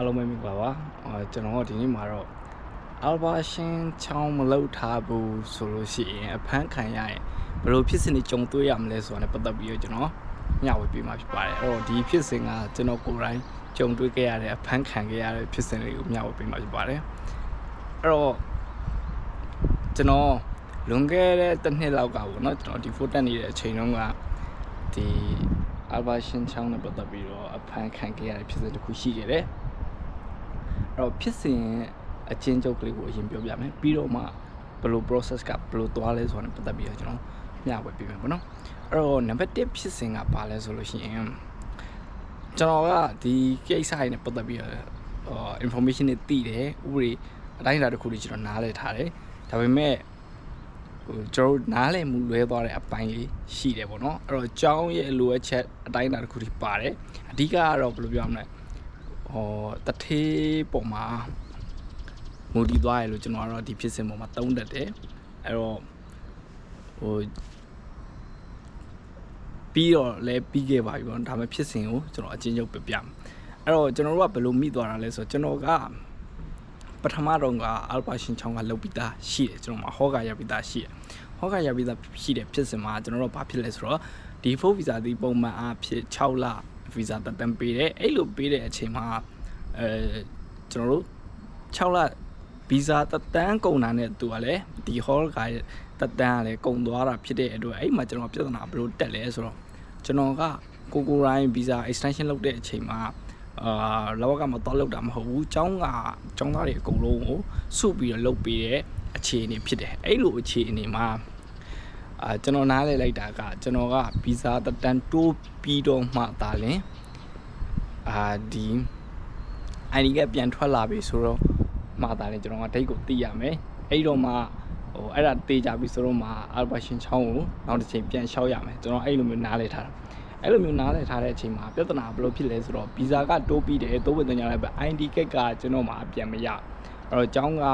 အားလုံးပဲမင်္ဂလာပါအာကျွန်တော်ဒီနေ့မှာတော့ Alba ရှင်းချောင်းမလောက်ထားဘူးဆိုလို့ရှိရင်အဖမ်းခံရရင်ဘယ်လိုဖြစ်စဉ်တွေကြုံတွေ့ရမလဲဆိုတာနဲ့ပတ်သက်ပြီးတော့ကျွန်တော်မျှဝေပေးမှာဖြစ်ပါတယ်အဲ့တော့ဒီဖြစ်စဉ်ကကျွန်တော်ကိုယ်တိုင်ကြုံတွေ့ခဲ့ရတဲ့အဖမ်းခံခဲ့ရတဲ့ဖြစ်စဉ်တွေကိုမျှဝေပေးမှာဖြစ်ပါတယ်အဲ့တော့ကျွန်တော်လွန်ခဲ့တဲ့တစ်နှစ်လောက်ကပေါ့နော်ကျွန်တော်ဒီဖိုတက်နေတဲ့အချိန်တုန်းကဒီ Alba ရှင်းချောင်းနဲ့ပတ်သက်ပြီးတော့အဖမ်းခံခဲ့ရတဲ့ဖြစ်စဉ်တစ်ခုရှိခဲ့တယ်အဲ့ တော့ဖြစ်စဉ်အချင်းချုပ်ကလေးကိုအရင်ပြောပြမယ်ပြီးတော့မှဘယ်လို process ကဘယ်လိုသွားလဲဆိုတာနဲ့ပတ်သက်ပြီးတော့ကျွန်တော်မျှဝေပေးမယ်ပေါ့နော်အဲ့တော့ number 1ဖြစ်စဉ်ကဘာလဲဆိုလို့ရှိရင်ကျွန်တော်ကဒီကိစ္စရနဲ့ပတ်သက်ပြီးတော့ဟို information တွေသိတယ်ဥပဒေအတိုင်းအတာတစ်ခုတွေကျွန်တော်နားလည်ထားတယ်ဒါပေမဲ့ဟိုကျွန်တော်နားလည်မှုလွဲသွားတဲ့အပိုင်းလေးရှိတယ်ပေါ့နော်အဲ့တော့ကျောင်းရဲ့လိုအပ်ချက်အတိုင်းအတာတစ်ခုတွေပါတယ်အဓိကကတော့ဘယ်လိုပြောရမလဲ ဟောတထေးပုံမှာမူတည်သွားရလို့ကျွန်တော်ကတော့ဒီဖြစ်စဉ်ပေါ်မှာတုံးတက်တယ်အဲ့တော့ဟိုပြီးတော့လည်းပြီးခဲ့ပါပြီပေါ့နော်ဒါပေမဲ့ဖြစ်စဉ်ကိုကျွန်တော်အချင်းချုပ်ပြပြမယ်အဲ့တော့ကျွန်တော်တို့ကဘယ်လိုမိသွားတာလဲဆိုတော့ကျွန်တော်ကပထမတော့က Alpha ရှင်ချောင်းကလုတ်ပြီးသားရှိတယ်ကျွန်တော်မှာဟောကာရပြီးသားရှိတယ်ဟောကာရပြီးသားရှိတယ်ဖြစ်စဉ်မှာကျွန်တော်တို့ဘာဖြစ်လဲဆိုတော့ဒီ full visa ဒီပုံမှန်အားဖြင့်6လ visa တက်တန်းပေးတယ်အဲ့လိုပေးတဲ့အချိန်မှာအဲကျွန်တော်တို့6လ visa တက်တန်းကုန်တာနဲ့သူကလည်းဒီ hall ကတက်တန်းကလည်းကုန်သွားတာဖြစ်တဲ့အတွက်အဲ့မှာကျွန်တော်ပြဿနာဘယ်လိုတက်လဲဆိုတော့ကျွန်တော်ကကိုကိုရိုင်း visa extension လုပ်တဲ့အချိန်မှာအာလောကမှာတော့လောက်တာမဟုတ်ဘူးចောင်းကចောင်းသားတွေအကုန်လုံးကိုစုပြီးတော့လုပ်ပေးတဲ့အခြေအနေဖြစ်တယ်အဲ့လိုအခြေအနေမှာ အာကျွန်တော်နားလည်လိုက်တာကကျွန်တော်က visa တက်တန်းတိုးပြီးတော့မှသာလင်အာဒီ ID ကပြန်ထွက်လာပြီဆိုတော့မှသာလင်ကျွန်တော်ကဒိတ်ကိုသိရမယ်အဲ့တော့မှဟိုအဲ့ဒါတေးကြပြီဆိုတော့မှ Albert ချောင်းကိုနောက်တစ်ချိန်ပြန်လျှောက်ရမယ်ကျွန်တော်အဲ့လိုမျိုးနားလည်ထားတာအဲ့လိုမျိုးနားလည်ထားတဲ့အချိန်မှာပြဿနာဘယ်လိုဖြစ်လဲဆိုတော့ဗီဇာကတိုးပြီးတယ်တိုးပြီးတင်ကြလိုက်ပဲ ID ကက်ကကျွန်တော်မှပြန်မရအဲ့တော့ကျောင်းက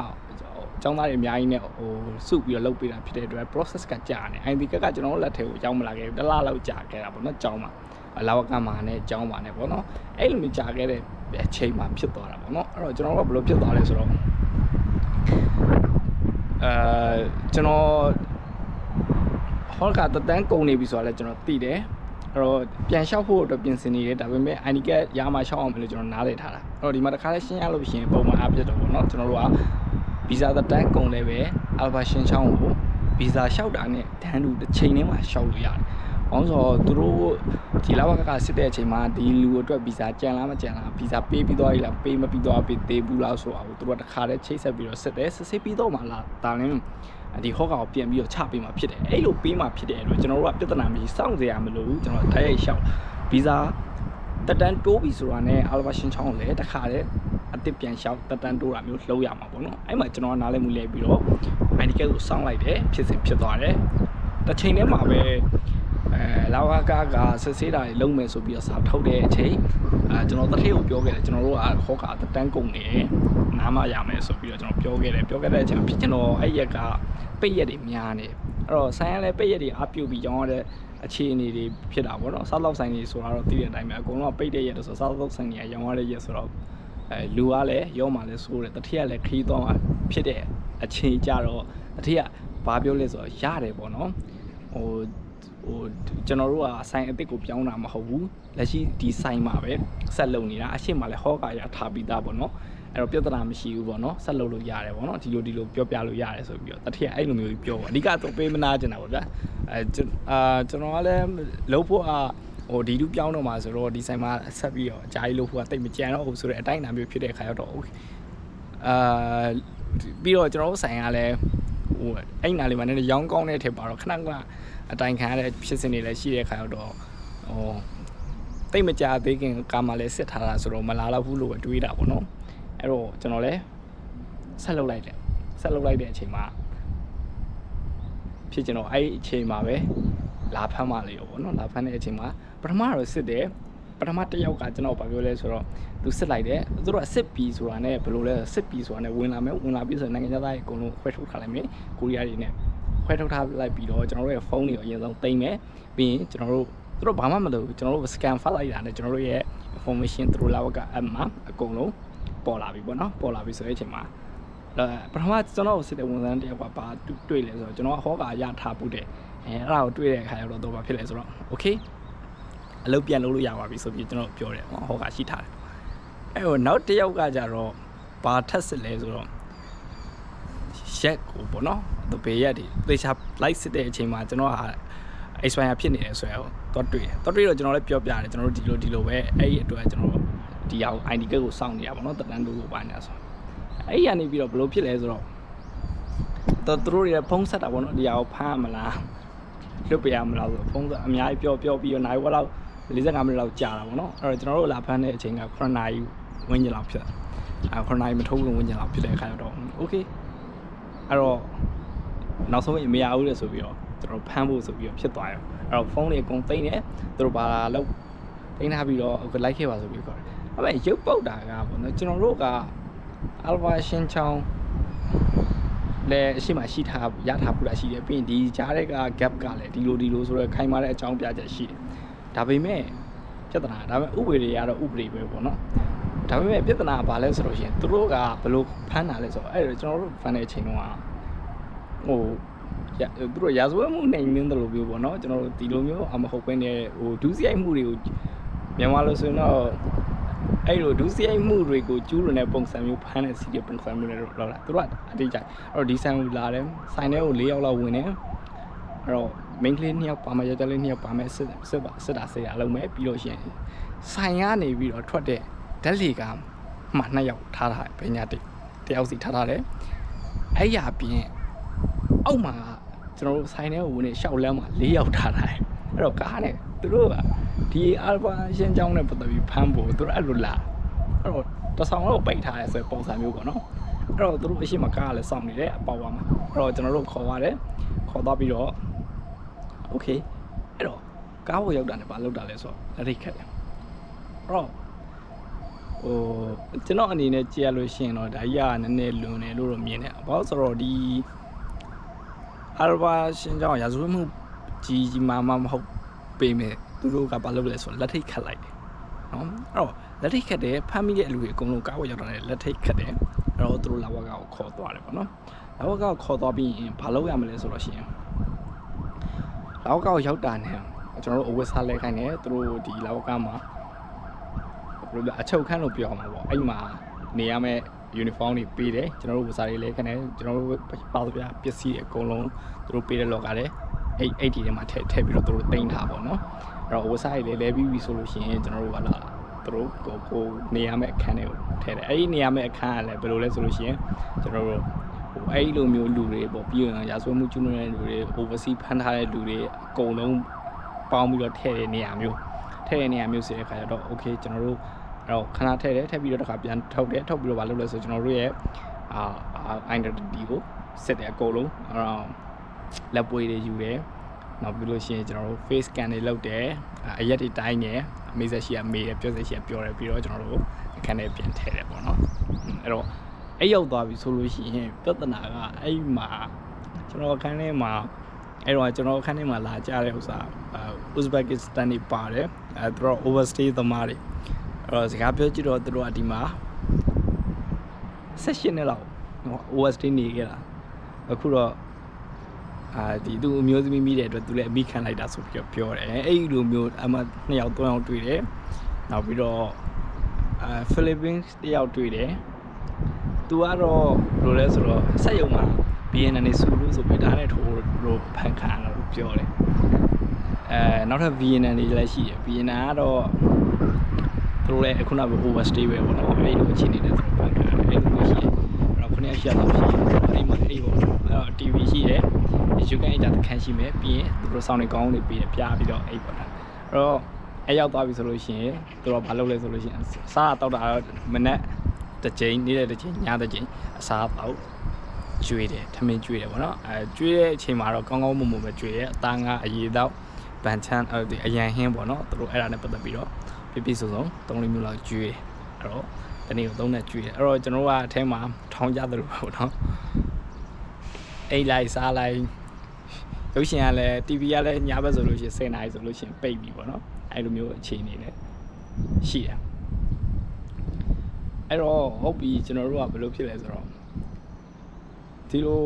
ကျောင်းသားတွေအများကြီးနဲ့ဟိုစုပြီးတော့လုပ်ပေးတာဖြစ်တဲ့အတွက် process ကကြာနေ ID ကက်ကကျွန်တော်လက်ထဲကိုရောက်မလာခဲ့ဘူးတစ်လလောက်ကြာခဲ့တာပေါ့နော်ကျောင်းမှာလာဝကမှာနဲ့ကျောင်းမှာနဲ့ပေါ့နော်အဲ့လိုမျိုးကြာခဲ့တဲ့အချိန်မှာဖြစ်သွားတာပေါ့နော်အဲ့တော့ကျွန်တော်တို့ကဘယ်လိုဖြစ်သွားလဲဆိုတော့အဲကျွန်တော်ဟောကတတန်းကုန်နေပြီဆိုတော့လည်းကျွန်တော်သိတယ်အဲ့တော့ပြန်လျှောက်ဖို့အတွက်ပြင်ဆင်နေတယ်ဒါပေမဲ့ ID ကရမှာရှောက်အောင်မလို့ကျွန်တော်နားလည်ထားတာအဲ့တော့ဒီမှာတစ်ခါလေးရှင်းရလို့ရှိရင်ပုံမှန်အပြည့်တော့ပေါ့နော်ကျွန်တော်တို့က ဗီဇာတတန်းကုန်လည်းပဲအလ်ဖာရှင်းချောင်းကိုဗီဇာလျှောက်တာနဲ့တန်းတူတစ်ချိန်ထဲမှာလျှောက်လို့ရတယ်။အောင်ဆိုတော့သူတို့ဒီလာဘကကစစ်တဲ့အချိန်မှာဒီလူအတွက်ဗီဇာကြံလားမကြံလားဗီဇာပေးပြီးသွားပြီလားပေးမပြီးသွားပြီသေးဘူးလားဆိုတာကိုသူတို့ကတစ်ခါတည်းချိတ်ဆက်ပြီးတော့စစ်တယ်စစ်စစ်ပြီးတော့မှလာဒါလည်းဒီဟော့ကောင်ပြန်ပြီးတော့ချပေးမှဖြစ်တယ်အဲ့လိုပေးမှဖြစ်တယ်လို့ကျွန်တော်တို့ကပြဿနာမရှိစောင့်စရာမလိုဘူးကျွန်တော်တိုက်ရိုက်ရှောက်ဗီဇာတက်တန်းတိုးပြီဆိုတာနဲ့အလဘရှင်ချောင်းလည်းတစ်ခါတည်း အတစ်ပြန်ရှောက်တက်တန်းတိုးတာမျိုးလှုပ်ရမှာပေါ့နော်အဲ့မှာကျွန်တော်ကနားလည်မှုလဲပြီးတော့ ID ကကိုစောင့်လိုက်တယ်ဖြစ်စဉ်ဖြစ်သွားတယ်တစ်ချိန်တည်းမှာပဲအဲလာဝကကစစ်ဆေးတာတွေလုံးမယ်ဆိုပြီးတော့စာထုတ်တဲ့အချိန်အဲကျွန်တော်တတိယကိုပြောခဲ့တယ်ကျွန်တော်တို့ကဟောကာတတန်းကုန်နေနားမရမယ်ဆိုပြီးတော့ကျွန်တော်ပြောခဲ့တယ်ပြောခဲ့တဲ့အချိန်ဖြစ်ကျွန်တော်အဲ့ရက်ကပိတ်ရက်တွေများနေအဲ့တော့ဆိုင်ရလဲပိတ်ရက်တွေအပြုတ်ပြီးကြောင်းရတဲ့အခြေအနေတွေဖြစ်တာပေါ့နော်စားလောက်ဆိုင်တွေဆိုတာတော့သိတဲ့အတိုင်းပဲအကုန်လုံးပိတ်တဲ့ရက်ဆိုစားလောက်ဆိုင်တွေရောင်းရတဲ့ရက်ဆိုတော့ အဲလူကလည်းရောမှလည်းဆိုးတယ်တတိယလည်းခီးတော့ဖြစ်တဲ့အချိန်ကြတော့တတိယဘာပြောလဲဆိုတော့ရတယ်ပေါ့နော်ဟိုဟိုကျွန်တော်တို့ကဆိုင်အစ်စ်ကိုပြောင်းတာမဟုတ်ဘူးလက်ရှိဒီဆိုင်မှာပဲဆက်လုပ်နေတာအရှိမလည်းဟောကာရထားပြီးသားပေါ့နော်အဲ့တော့ပြဿနာမရှိဘူးပေါ့နော်ဆက်လုပ်လို့ရတယ်ပေါ့နော်ဒီလိုဒီလိုပြောပြလို့ရတယ်ဆိုပြီးတော့တတိယအဲ့လိုမျိုးကြီးပြောပါအဓိကတော့ပေးမနာကျင်တာပေါ့ဗျာအဲအာကျွန်တော်ကလည်းလုပ်ဖို့အာ ဟိုဒီလူပြောင်းတော့မှာဆိုတော့ဒီဆိုင်မှာဆက်ပြီးတော့အကြိုက်လို့ဖို့ကတိတ်မကြံတော့ဘူးဆိုတော့အတိုင်းအတာမျိုးဖြစ်တဲ့ခါရောက်တော့ okay အာပြီးတော့ကျွန်တော်တို့ဆိုင်ကလည်းဟိုအဲ့နာလေးမှာလည်းရောင်းကောင်းတဲ့ထက်ပါတော့ခဏကအတိုင်ခံရတဲ့ဖြစ်စဉ်တွေလည်းရှိတဲ့ခါရောက်တော့ဟိုတိတ်မကြသေးခင်ကာမလည်းစစ်ထားတာဆိုတော့မလာတော့ဘူးလို့ပဲတွေးတာပေါ့နော်အဲ့တော့ကျွန်တော်လည်းဆက်လုပ်လိုက်တယ်ဆက်လုပ်လိုက်တဲ့အချိန်မှာဖြစ်ကျွန်တော်အဲ့အချိန်မှာပဲ လာဖမ်းမှလေရောပေါ့နော်လာဖမ်းတဲ့အချိန်မှာပထမတော့စစ်တယ်ပထမတစ်ယောက်ကကျွန်တော်ဗာပြောလဲဆိုတော့သူစစ်လိုက်တယ်သူတို့ကစစ်ပြီဆိုတာနဲ့ဘယ်လိုလဲစစ်ပြီဆိုတာနဲ့ဝင်လာမယ်ဝင်လာပြီဆိုတော့နိုင်ငံခြားသားတွေအကုန်လုံးခွဲထုတ်ထားလိုက်မယ်ကိုရီးယားတွေနဲ့ခွဲထုတ်ထားလိုက်ပြီးတော့ကျွန်တော်တို့ရဲ့ဖုန်းတွေကိုအရင်ဆုံးတင်မယ်ပြီးရင်ကျွန်တော်တို့သူတို့ဘာမှမလုပ်ဘူးကျွန်တော်တို့ scan ဖတ်လိုက်တာနဲ့ကျွန်တော်တို့ရဲ့ information သူတို့လာဝက app မှာအကုန်လုံးပေါ်လာပြီပေါ့နော်ပေါ်လာပြီဆိုတဲ့အချိန်မှာအဲပထမကျွန်တော်စစ်တဲ့ဝန်ထမ်းတယောက်ကဘာတွေ့လဲဆိုတော့ကျွန်တော်ကဟောကာရထားပူတယ် အဲအဲ့ဒါကိုတွေ့တဲ့အခါကျတော့တော့ဘာဖြစ်လဲဆိုတော့ okay အလုပ်ပြန်လုပ်လို့ရပါပြီဆိုပြီးကျွန်တော်ပြောတယ်ဟောကာရှိထားတယ်အဲ့တော့နောက်တစ်ယောက်ကကြတော့ဘာထက်စစ်လဲဆိုတော့ရက်ကိုပေါ့နော်သူဘေးရက်တွေသေချာလိုက်စစ်တဲ့အချိန်မှာကျွန်တော်ဟာ expire ဖြစ်နေတယ်ဆိုတော့တော့တွေ့တယ်တော့တွေ့တော့ကျွန်တော်လည်းပြောပြတယ်ကျွန်တော်တို့ဒီလိုဒီလိုပဲအဲ့ဒီအတွက်ကျွန်တော်ဒီအောင် ID card ကိုစောင့်နေရပါတော့တက်တန်းတို့ကိုပါနေတာဆိုအဲ့ဒီကနေပြီးတော့ဘယ်လိုဖြစ်လဲဆိုတော့တော့သူတို့တွေဖုံးဆက်တာပေါ့နော်ဒီအောင်ဖမ်းမလား လွတ်ပြရမလားဆိုဖုံးဆက်အများကြီးပြောပြောပြီးတော့နိုင်ဝက်လောက်45မိနစ်လောက်ကြာတာပေါ့နော်အဲ့တော့ကျွန်တော်တို့လာဖမ်းတဲ့အချိန်က9နာရီဝန်းကျင်လောက်ဖြစ်အဲ9နာရီမထိုးဝင်ဝန်းကျင်လောက်ဖြစ်တဲ့အခါကျတော့ okay အဲ့တော့နောက်ဆုံးမရဘူးလေဆိုပြီးတော့ကျွန်တော်ဖမ်းဖို့ဆိုပြီးတော့ဖြစ်သွားရောအဲ့တော့ဖုန်းတွေအကုန်သိမ်းတယ်သူတို့ဘာလာလို့သိမ်းထားပြီးတော့အခုလိုက်ခဲ့ပါဆိုပြီးခေါ်တယ်အဲ့မဲ့ရုပ်ပုတ်တာကပေါ့နော်ကျွန်တော်တို့ကအလ်ဖာရှင်းချောင်း လည်းအရှိမရှိထားရထားပူတာရှိတယ်ပြီးရင်ဒီကြားတဲ့က gap ကလည်းဒီလိုဒီလိုဆိုတော့ခိုင်မာတဲ့အကြောင်းပြချက်ရှိတယ်ဒါပေမဲ့ပြဿနာဒါပေမဲ့ဥပဒေတွေကတော့ဥပဒေပဲပေါ့နော်ဒါပေမဲ့ပြဿနာကဘာလဲဆိုတော့ရှင်သူတို့ကဘယ်လိုဖမ်းတာလဲဆိုတော့အဲ့တော့ကျွန်တော်တို့ဖမ်းတဲ့အချိန်တုန်းကဟိုရသူတို့ရာဇဝတ်မှုနိုင်မင်းတယ်လို့ပြောပေါ့နော်ကျွန်တော်တို့ဒီလိုမျိုးအမဟုတ်ဘဲနဲ့ဟိုဒုစရိုက်မှုတွေကိုမြန်မာလို့ဆိုရင်တော့ အဲ့လိုဒုစရိုက်မှုတွေကိုကျူးလွန်တဲ့ပုံစံမျိုးဖမ်းတဲ့စီးတဲ့ပုံစံမျိုးနဲ့တော့လောက်လာသူတို့ကအတိတ်ကြအဲ့တော့ဒီဆိုင်ကိုလာတယ်ဆိုင်ထဲကို၄ယောက်လောက်ဝင်တယ်အဲ့တော့ main ကလေးနှစ်ယောက်ပါမယ်ယောက်ျားလေးနှစ်ယောက်ပါမယ်စစ်စစ်ပါစစ်တာစစ်ရအောင်မယ်ပြီးလို့ရှိရင်ဆိုင်ကနေပြီးတော့ထွက်တဲ့ဓာတ်လေကမှနှစ်ယောက်ထားထားတယ်ဘယ်ညာတိတယောက်စီထားထားတယ်အဲ့ရပြင်အောက်မှာကျွန်တော်တို့ဆိုင်ထဲကိုဝင်နေရှောက်လမ်းမှာ၄ယောက်ထားထားတယ်အဲ့တော့ကားနဲ့သူတို့က ဒီအာလ်ဖာရှင်းကြောင်းနဲ့ပတ်သက်ပြီးဖမ်းဖို့သူတို့အဲ့လိုလာအဲ့တော့တဆောင်တော့ပိတ်ထားရဲဆိုပုံစံမျိုးပေါ့နော်အဲ့တော့သူတို့အရှိမကားကလည်းစောင့်နေတယ်အပေါ်ပါမှာအဲ့တော့ကျွန်တော်တို့ခေါ်ရတယ်ခေါ်သွားပြီးတော့ โอเคအဲ့တော့ကားပေါ်ရောက်တာနဲ့ဘာလုပ်တာလဲဆိုတော့လက်ထိတ်ခတ်တယ်အဲ့တော့ဟိုကျွန်တော်အနေနဲ့ကြည့်ရလို့ရှိရင်တော့ဒါကြီးကနည်းနည်းလွန်တယ်လို့တော့မြင်တယ်ဘာလို့ဆိုတော့ဒီအာရဘာရှင်းကြောင်းရာဇဝတ်မှုကြီးကြီးမားမားမဟုတ်ပေမဲ့ သူတို့ကဘာလုပ်လဲဆိုတော့လက်ထိတ်ခတ်လိုက်တယ်နော်အဲ့တော့လက်ထိတ်ခတ်တယ်ဖမ်းမိတဲ့အလူတွေအကုန်လုံးကားပေါ်ရောက်တာနဲ့လက်ထိတ်ခတ်တယ်အဲ့တော့သူတို့လာဝကကိုခေါ်သွားတယ်ပေါ့နော်လာဝကကိုခေါ်သွားပြီးရင်ဘာလုပ်ရမလဲဆိုတော့ရှင်လောက်ကောက်ရောက်တာနဲ့ကျွန်တော်တို့အဝတ်စားလဲခိုင်းတယ်သူတို့ဒီလောက်ကမှာဘယ်လိုလဲအချုပ်ခန်းလို့ပြောမှာပေါ့အဲ့မှာနေရမယ့် uniform တွေပေးတယ်ကျွန်တော်တို့ဝတ်စားတွေလဲခိုင်းတယ်ကျွန်တော်တို့ပါသပြပစ္စည်းတွေအကုန်လုံးသူတို့ပေးတဲ့လောက်ကလည်းအဲ့အဲ့ဒီထဲမှာထည့်ထည့်ပြီးတော့သူတို့တင်ထားပါတော့အဲ့ တော့ဝတ်စားတွေလဲလဲပြီးပြီဆိုလို့ရှိရင်ကျွန်တော်တို့ကလာသူတို့ကိုကိုနေရမယ့်အခန်းတွေကိုထည့်တယ်အဲ့ဒီနေရမယ့်အခန်းကလည်းဘယ်လိုလဲဆိုလို့ရှိရင်ကျွန်တော်တို့ဟိုအဲ့လိုမျိုးလူတွေပေါ့ပြီးရင်ရာဇဝတ်မှုကျူးလွန်တဲ့လူတွေ oversee ဖမ်းထားတဲ့လူတွေအကုန်လုံးပေါင်းပြီးတော့ထည့်တဲ့နေရာမျိုးထည့်တဲ့နေရာမျိုးဆိုတဲ့အခါကျတော့ okay ကျွန်တော်တို့အဲ့တော့ခဏထည့်တယ်ထည့်ပြီးတော့တစ်ခါပြန်ထုတ်တယ်ထုတ်ပြီးတော့မလုပ်လဲဆိုကျွန်တော်တို့ရဲ့အာ identity ကိုစစ်တယ်အကုန်လုံးအဲ့တော့လက်ပွေတွေယူတယ် နောက်ပြီးလို့ရှိရင်ကျွန်တော်တို့ face scan တွေလုပ်တယ်အရက်တွေတိုင်းတယ်အမေဆက်ရှိကမေးတယ်ပြောဆက်ရှိကပြောတယ်ပြီးတော့ကျွန်တော်တို့အခန်းထဲပြန်ထည့်တယ်ပေါ့နော်အဲ့တော့အဲ့ရောက်သွားပြီဆိုလို့ရှိရင်ပြဿနာကအဲ့မှာကျွန်တော်အခန်းထဲမှာအဲ့တော့ကျွန်တော်အခန်းထဲမှာလာကြတဲ့ဥစ္စာဥဇဘက်ကစ္စတန်နေပါတယ်အဲသူတို့ overstay သမားတွေအဲ့တော့စကားပြောကြည့်တော့သူတို့ကဒီမှာ session နဲ့လောက် overstay နေခဲ့တာအခုတော့ အာဒီသူအမျိုးသမီးမိတဲ့အတွက်သူလည်းအမိခံလိုက်တာဆိုပြီးတော့ပြောတယ်အဲ့ဒီလိုမျိုးအမှနှစ်ယောက်သုံးယောက်တွေ့တယ်နောက်ပြီးတော့အာဖိလစ်ပင်းတယောက်တွေ့တယ်သူကတော့ဘယ်လိုလဲဆိုတော့ဆက်ယုံမှာ BNN နေစုလို့ဆိုပြီးဒါနဲ့ထိုးလို့ဖန်ခံရလို့ပြောတယ်အဲနောက်ထပ် VNN တွေလည်းရှိတယ် VNN ကတော့သူတို့လည်းအခုနက overstay ပဲပေါ့နော်အဲ့လိုအခြေအနေနဲ့သူတို့ဖန်ခံရတယ်အဲ့လိုရှိတယ်အဲ့တော့ခုနကရှိရတော့ရှိတယ်အဲ့မှာအဲ့ပေါ့အဲ့တော့ TV ရှိတယ် ယူကန်အကြတခန်းရှိမယ်ပြီးရင်သူတို့စောင်းနေကောင်းနေပြီးပြပြီးတော့အဲ့ပေါ့နော်အဲ့တော့အဲ့ရောက်သွားပြီဆိုလို့ရှိရင်သူတို့ကဘာလုပ်လဲဆိုလို့ရှိရင်စားတော့တာမနေ့တစ်ချိန်နေ့တစ်ချိန်ညတစ်ချိန်အစားပေါ့ကျွေးတယ်ထမင်းကျွေးတယ်ဗောနော်အဲကျွေးတဲ့အချိန်မှာတော့ကောင်းကောင်းမွန်မွန်ပဲကျွေးတယ်အသားငါအရေးတော့ဗန်ချန်အဲဒီအရန်ဟင်းပေါ့နော်သူတို့အဲ့ဒါနဲ့ပတ်သက်ပြီးတော့ပြပြစုံစုံ၃လေးမျိုးလောက်ကျွေးတယ်အဲ့တော့တနေ့ကိုသုံးနဲ့ကျွေးတယ်အဲ့တော့ကျွန်တော်တို့ကအထဲမှာထောင်းကြသလိုပေါ့နော်အိတ်လိုက်စားလိုက် ရုပ်ရှင်ကလည်း TV ကလည်းညဘက်ဆိုလို့ရှိရင်10နာရီဆိုလို့ရှိရင်ပိတ်ပြီပေါ့နော်အဲ့လိုမျိုးအခြေအနေနဲ့ရှိတယ်အဲ့တော့ဟုတ်ပြီကျွန်တော်တို့ကဘယ်လိုဖြစ်လဲဆိုတော့ဒီလို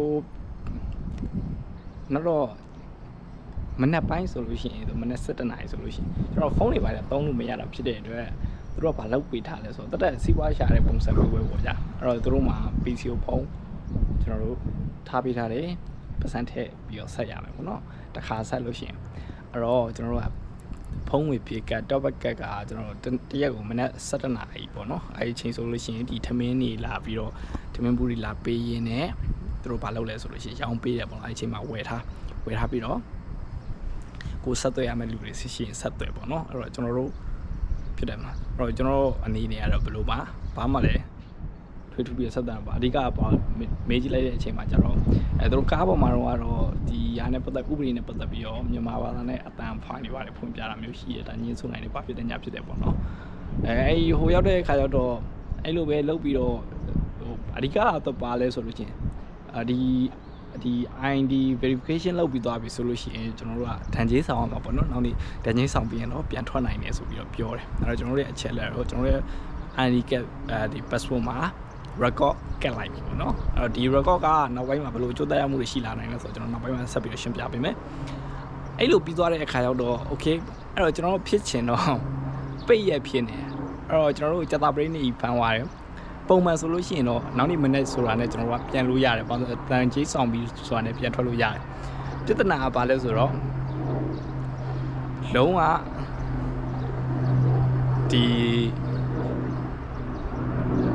နောက်တော့မနက်ပိုင်းဆိုလို့ရှိရင်မနက်7:00နာရီဆိုလို့ရှိရင်ကျွန်တော်ဖုန်းတွေပါတယ်သုံးလို့မရတာဖြစ်တဲ့အတွက်သူတို့ကဘာလုပ်ပေးထားလဲဆိုတော့တက်တက်စီးပွားရှာတဲ့ပုံစံမျိုးပဲပေါ့ကြာအဲ့တော့သူတို့မှာ PC ကိုဖုန်းကျွန်တော်တို့ထားပေးထားတယ် ပတ်စံထည့်ပြီးတော့ဆက်ရမယ်ပေါ့နော်တခါဆက်လို့ရှိရင်အဲ့တော့ကျွန်တော်တို့ကဖုံးဝေပြေကတ်တော့ဘက်ကတ်ကကျွန်တော်တို့တရက်ကိုမနက်7နာရီပေါ့နော်အဲဒီချိန်ဆိုလို့ရှိရင်ဒီထမင်းနေလာပြီးတော့ထမင်းပူရီလာပေးရင်းနဲ့သူတို့ဘာလုပ်လဲဆိုလို့ရှိရင်ရောင်းပေးတယ်ပေါ့နော်အဲဒီချိန်မှာဝယ်ထားဝယ်ထားပြီးတော့ကိုဆက်သွယ်ရမယ့်လူတွေရှိရှိရင်ဆက်သွယ်ပေါ့နော်အဲ့တော့ကျွန်တော်တို့ဖြစ်တယ်မှာအဲ့တော့ကျွန်တော်တို့အနေနဲ့ကတော့ဘယ်လိုပါဘာမှလည်း ထွေထူးပြီးဆက်သွယ်ပါအဓိကပါမေးကြည့်လိုက်တဲ့အချိန်မှာကျတော့အဲသူတို့ကားပေါ်မှာတော့ကတော့ဒီဟာနဲ့ပတ်သက်ဥပဒေနဲ့ပတ်သက်ပြီးတော့မြန်မာဘာသာနဲ့အတန်ဖိုင်တွေပါတယ်ဖွင့်ပြတာမျိုးရှိရတာညင်းဆိုနိုင်တယ်ဘာဖြစ်တယ်ညာဖြစ်တယ်ပေါ့နော်အဲအဲဒီဟိုရောက်တဲ့ခါရောက်တော့အဲ့လိုပဲလုပ်ပြီးတော့ဟိုအဓိကတော့ပါလဲဆိုလို့ချင်းအဒီဒီ ID verification လုပ်ပြီးသွားပြီဆိုလို့ရှိရင်ကျွန်တော်တို့ကဒန်ကြီးဆောင်အောင်ပါပေါ့နော်နောက်နေ့ဒန်ကြီးဆောင်ပြီးရင်တော့ပြန်ထွက်နိုင်တယ်ဆိုပြီးတော့ပြောတယ်အဲ့တော့ကျွန်တော်တို့ရဲ့အချက်လက်တော့ကျွန်တော်တို့ရဲ့ ID cap အဲဒီ passport မှာ record ကတ်လိုက်ပြီပေါ့နော်အဲ့တော့ဒီ record ကနောက်ပိုင်းမှာဘယ်လိုအကျိုးသက်ရောက်မှုတွေရှိလာနိုင်လဲဆိုတော့ကျွန်တော်နောက်ပိုင်းမှာဆက်ပြီးတော့ရှင်းပြပေးမယ်အဲ့လိုပြီးသွားတဲ့အခါရောက်တော့ okay အဲ့တော့ကျွန်တော်တို့ဖြစ်ချင်တော့ပိတ်ရက်ဖြစ်နေအဲ့တော့ကျွန်တော်တို့ကြက်တာပရိနေဖန်သွားတယ်ပုံမှန်ဆိုလို့ရှိရင်တော့နောက်နေ့မနေ့ဆိုတာနဲ့ကျွန်တော်တို့ကပြန်လို့ရတယ်ဘာလို့တန်ကြီးဆောင်ပြီးဆိုတာနဲ့ပြန်ထွက်လို့ရတယ်ပြဿနာကဘာလဲဆိုတော့လုံးဝဒီ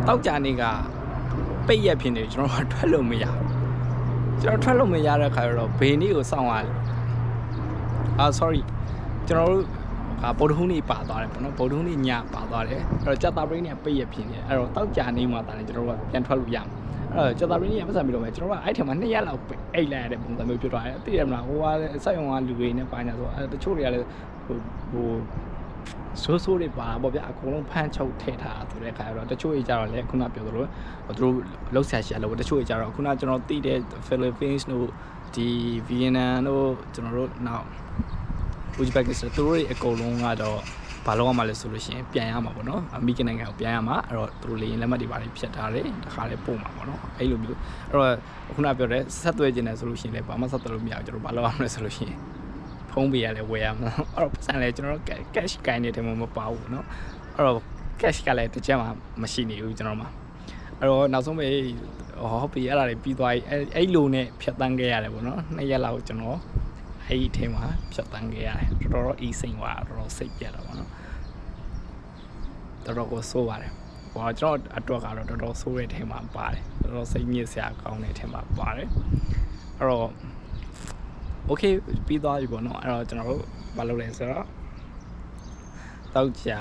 တောက်ကြနေကပိတ်ရက်ဖြစ်နေကျွန်တော်တို့ထွက်လို့မရကျွန်တော်ထွက်လို့မရတဲ့ခါကျတော့ဘေးနေ့ကိုစောင့်ရအာ sorry ကျွန်တော်တို့ကဗုဒ္ဓဟူးနေ့ပါသွားတယ်ပေါ့နော်ဗုဒ္ဓဟူးနေ့ညပါသွားတယ်အဲ့တော့ကြက်တာပရိနေပိတ်ရက်ဖြစ်နေအဲ့တော့တောက်ကြနေမှတာလည်းကျွန်တော်တို့ကပြန်ထွက်လို့ရမှာအဲ့တော့ကြက်တာပရိနေပတ်စံပြီးတော့မယ်ကျွန်တော်တို့ကအဲ့ထက်မှာ2ရက်လောက်အိတ်လိုက်ရတဲ့ပုံစံမျိုးဖြစ်သွားတယ်သိရမလားဟိုကစက်ရုံကလူတွေနဲ့ပါညာဆိုအဲ့တချို့တွေကလည်းဟိုဟို ဆိုးဆိုးတွေပါပေါ့ဗျအကုန်လုံးဖမ်းချုပ်ထည့်ထားဆိုတဲ့ခါကျတော့တချို့ကြီးကြတော့လေခုနပြောသလိုသူတို့လောက်ဆရာရှာလို့တချို့ကြီးကြတော့ခုနကျွန်တော်သိတဲ့ Philippines တို့ဒီ Vietnam တို့ကျွန်တော်တို့နောက် Uzbekistan သူတို့တွေအကုန်လုံးကတော့ဘာလို့ရမှာလဲဆိုလို့ရှိရင်ပြန်ရမှာပေါ့နော်အမေရိကန်နိုင်ငံကိုပြန်ရမှာအဲ့တော့သူတို့လေရင်လက်မှတ်တွေပါဖြတ်ထားတယ်တခါလေးပို့မှာပေါ့နော်အဲ့လိုမျိုးအဲ့တော့ခုနပြောတဲ့ဆက်သွယ်ခြင်းနဲ့ဆိုလို့ရှိရင်လည်းဘာမှဆက်သွယ်လို့မရဘူးကျွန်တော်ဘာလို့ရမလဲဆိုလို့ရှိရင် ဖုန်းပေးရလဲဝယ်ရမှာအဲ့တော့ပတ်စံလဲကျွန်တော် cash ကိုင်းနေတယ်မှမပါဘူးเนาะအဲ့တော့ cash ကလည်းတစ်ချက်မှမရှိနေဘူးကျွန်တော်မှာအဲ့တော့နောက်ဆုံးပဲဟောပြီးအဲ့ဒါတွေပြီးသွားပြီအဲ့အဲ့လိုနဲ့ဖြတ်တန်းခဲ့ရတယ်ပေါ့နော်နှစ်ရက်လောက်ကျွန်တော်အဲ့ဒီအထဲမှာဖြတ်တန်းခဲ့ရတယ်တော်တော်အေးစိမ်သွားတော်တော်စိတ်ပြတ်တော့ပေါ့နော်တော်တော်ကိုဆိုးပါတယ်ဟောကျွန်တော်အတွက်ကတော့တော်တော်ဆိုးတဲ့အထဲမှာပါတယ်တော်တော်စိတ်ညစ်စရာကောင်းတဲ့အထဲမှာပါတယ်အဲ့တော့ okay ပြီးသွားပြီပေါ့နော်အဲ့တော့ကျွန်တော်တို့မလုပ်လဲဆိုတော့တောက်ကြ